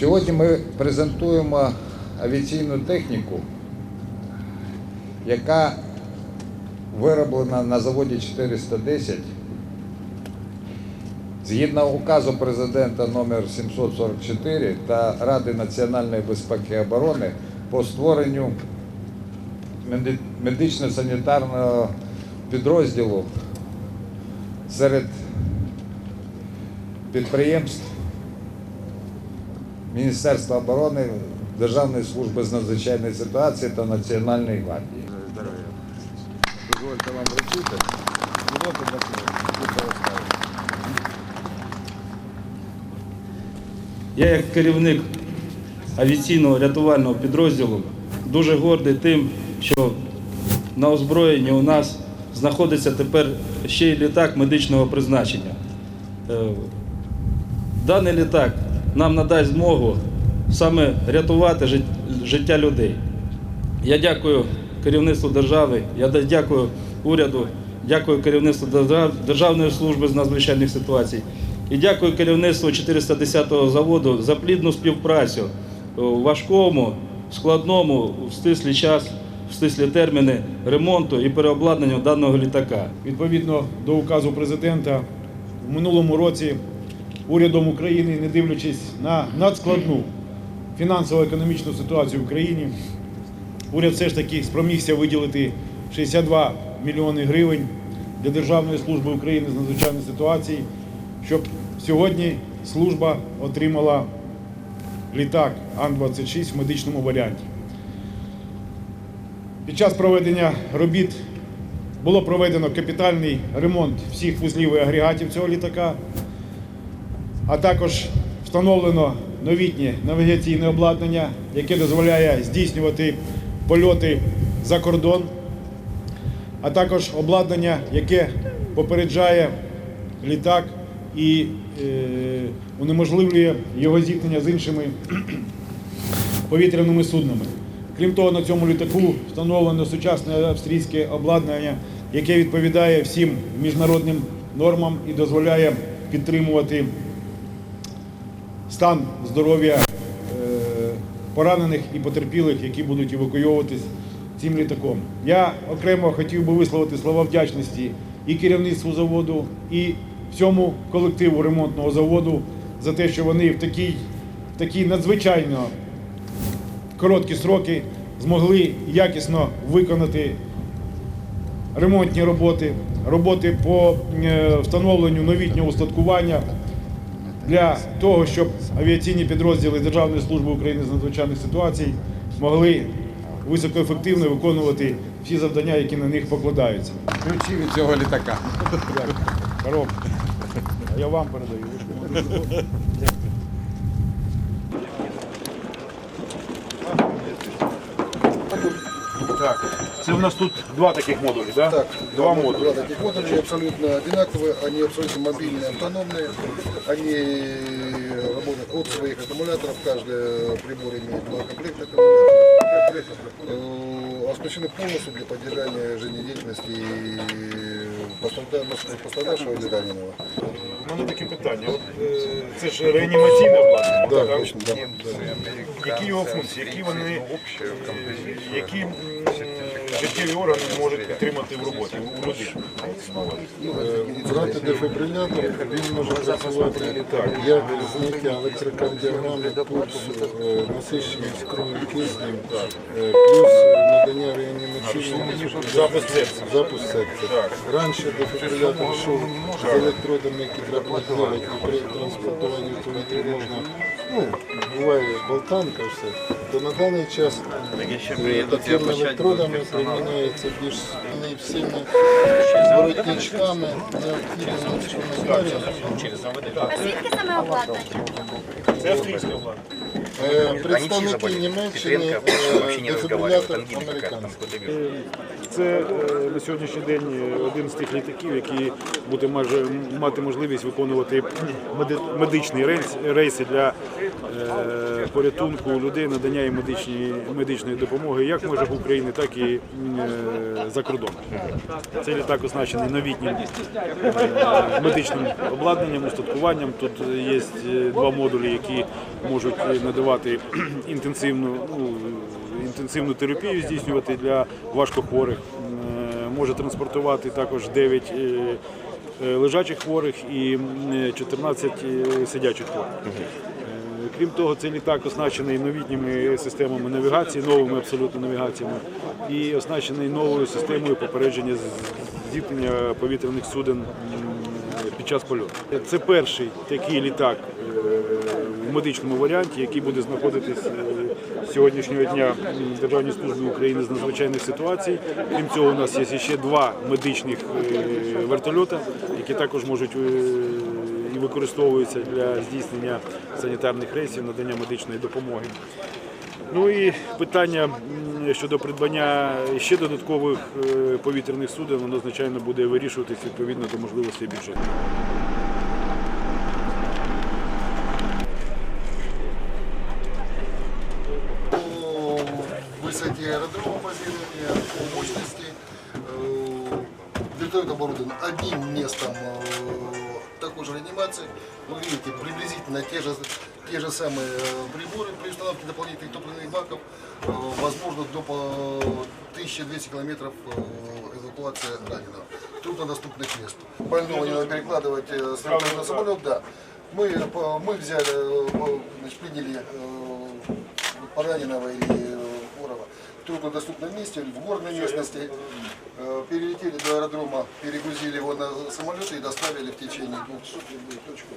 Сьогодні ми презентуємо авіаційну техніку, яка вироблена на заводі 410 згідно указу президента номер 744 та Ради національної безпеки і оборони по створенню медично-санітарного підрозділу серед підприємств Міністерства оборони, Державної служби з надзвичайної ситуації та Національної гвардії. Здоров'я. Дозвольте вам вручити. Я як керівник авіаційного рятувального підрозділу дуже гордий тим, що на озброєнні у нас знаходиться тепер ще й літак медичного призначення. Е, Даний літак нам надасть змогу саме рятувати життя людей. Я дякую керівництву держави, я дякую уряду, дякую керівництву Державної служби з надзвичайних ситуацій і дякую керівництву 410-го заводу за плідну співпрацю у важкому, складному, в стислий час, в стислі терміни ремонту і переобладнання даного літака. Відповідно до указу президента, в минулому році урядом України, не дивлячись на надскладну фінансово-економічну ситуацію в Україні, уряд все ж таки спромігся виділити 62 мільйони гривень для Державної служби України з надзвичайних ситуацій, щоб сьогодні служба отримала літак Ан-26 в медичному варіанті. Під час проведення робіт було проведено капітальний ремонт всіх вузлів і агрегатів цього літака, а також встановлено новітнє навігаційне обладнання, яке дозволяє здійснювати польоти за кордон, а також обладнання, яке попереджає літак і е, унеможливлює його зіткнення з іншими повітряними суднами. Крім того, на цьому літаку встановлено сучасне австрійське обладнання, яке відповідає всім міжнародним нормам і дозволяє підтримувати стан здоров'я е, поранених і потерпілих, які будуть евакуйовуватись цим літаком. Я окремо хотів би висловити слова вдячності і керівництву заводу, і всьому колективу ремонтного заводу за те, що вони в такій, в такій надзвичайно короткі сроки змогли якісно виконати ремонтні роботи, роботи по е, встановленню новітнього устаткування для того, щоб авіаційні підрозділи Державної служби України з надзвичайних ситуацій могли високоефективно виконувати всі завдання, які на них покладаються. Ключі від цього літака. Коробка. А я вам передаю. Так, це в нас тут два таких модулі, да? Так, Два модулі. Два таких модуля абсолютно одинаковые, они абсолютно мобильные, автономные, они работают от своих аккумуляторов, каждый прибор имеет два комплекта аккумуляторов, Э, оснащены полностью для поддержания жизнедеятельности пострадавшего, пострадавшего или раненого. У мене таке питання. От, е, це ж реанімаційне обладнання. Да, так? точно, да. Які його функції, які вони, е, які м, життєві органи можуть підтримати в роботі у людини? Брати дефібрилятор, він може працювати як зняття електрокардіограми, пульсу, е, насиченість крові киснем, е, плюс надання реанімаційного Запуск серця. запуск серця. Раніше дефібрилятор йшов з електродами, які треба підбирати, і при транспортуванні в повітрі можна, ну, буває болтанка, все. То на даний час е, такими електродами приміняється більш всіми воротничками, необхідними інструментарієм. А звідки саме обладнання? Це австрійське обладнання. Е, Представники Німеччини, дефібрилятор американський. це е, на сьогоднішній день е, один з тих літаків, які буде майже мати можливість виконувати меди- медичні рейс- рейси для порятунку людей, надання їм медичної, медичної допомоги, як в межах України, так і е, за кордоном. Цей літак оснащений новітнім е, медичним обладнанням, устаткуванням. Тут є е, два модулі, які можуть е, надавати інтенсивну, ну, інтенсивну терапію здійснювати для важкохворих. Е, Може транспортувати також 9 е, е, лежачих хворих і м, 14 е, сидячих хворих. Крім того, цей літак оснащений новітніми системами навігації, новими абсолютно навігаціями, і оснащений новою системою попередження зіткнення повітряних суден під час польоту. Це перший такий літак е, в медичному варіанті, який буде знаходитись е, сьогоднішнього дня в Державній службі України з надзвичайних ситуацій. Крім цього, у нас є ще два медичних е, вертольота, які також можуть і використовуються для здійснення санітарних рейсів, надання медичної допомоги. Ну і питання м, щодо придбання ще додаткових е, повітряних суден, воно звичайно буде вирішуватись відповідно до можливостей бюджету. по высоте аэродрома базирования, по мощности. Э, Вертолет оборудован одним местом же реанимации. Вы видите, приблизительно те же, те же самые э, приборы при установке дополнительных топливных баков. Э, Возможно, до по 1200 километров э, эвакуация раненого. Труднодоступных мест. Больного не надо перекладывать с на самолет, да. Мы, мы взяли, значит, приняли пораненого или труднодоступном месте, в горной местности. Э, Перелетели до аэродрома, перегрузили его на самолет и доставили в течение двух часов в любую точку.